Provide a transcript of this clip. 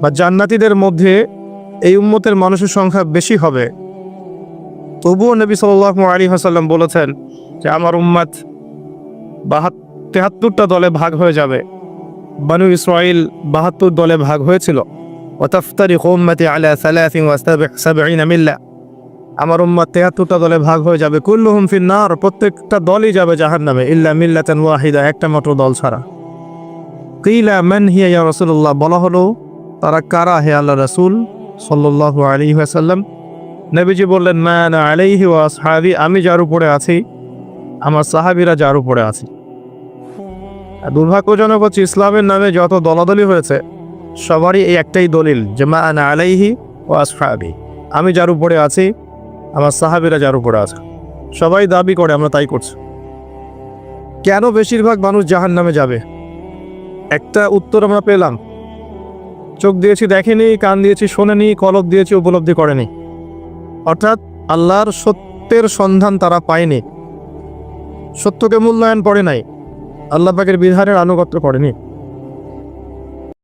বা জান্নাতীদের মধ্যে এই উম্মতের মানুষের সংখ্যা বেশি হবে। তবুও নবী সাল্লাহ আলী হাসাল্লাম বলেছেন যে, আমার উম্মাত বাহাত, তেহাত্তরটা দলে ভাগ হয়ে যাবে। বানু ইসরাইল বাহাত্তর দলে ভাগ হয়েছিল। ওতাফতারি উম্মতি আলা সাবঈনা মিল্লা। আমার উম্মাত তেহাত্তরটা দলে ভাগ হয়ে যাবে। কুল্লুহুম ফিন্নার, প্রত্যেকটা দলই যাবে জাহান্নামে, ইল্লা মিল্লাতান ওয়াহিদা, একটা মাত্র দল ছাড়া। কিলা মান হিয়া রাসূলুল্লাহ, বলা হলো তারা কারা হে আল্লাহ রাসূল সাল্লাল্লাহু আলাইহি ওয়াসাল্লাম? নবীজি বললেন, মা আনা আলাইহি ওয়া আমি যার উপরে আছি, আমার সাহাবীরা যার উপরে আছি। দুর্ভাগ্যজনক হচ্ছে ইসলামের নামে যত দলাদলি হয়েছে, সবারই এই একটাই দলিল যে, মা আনা আলাইহি ও আসহাবি, আমি যার উপরে আছি, আমার সাহাবীরা যার উপরে আছে। সবাই দাবি করে, আমরা তাই করছি। কেন বেশিরভাগ মানুষ জাহান নামে যাবে? একটা উত্তর আমরা পেলাম চোখ দিয়েছি, দেখেনি, কান দিয়েছি, শোনেনি, কলব দিয়েছি, উপলব্ধি করেনি। অর্থাৎ আল্লাহর সত্যের সন্ধান তারা পায়নি। সত্যকে মূল্যায়ন করে নাই। আল্লাহ পাকের বিধানের আনুগত্য করেনি।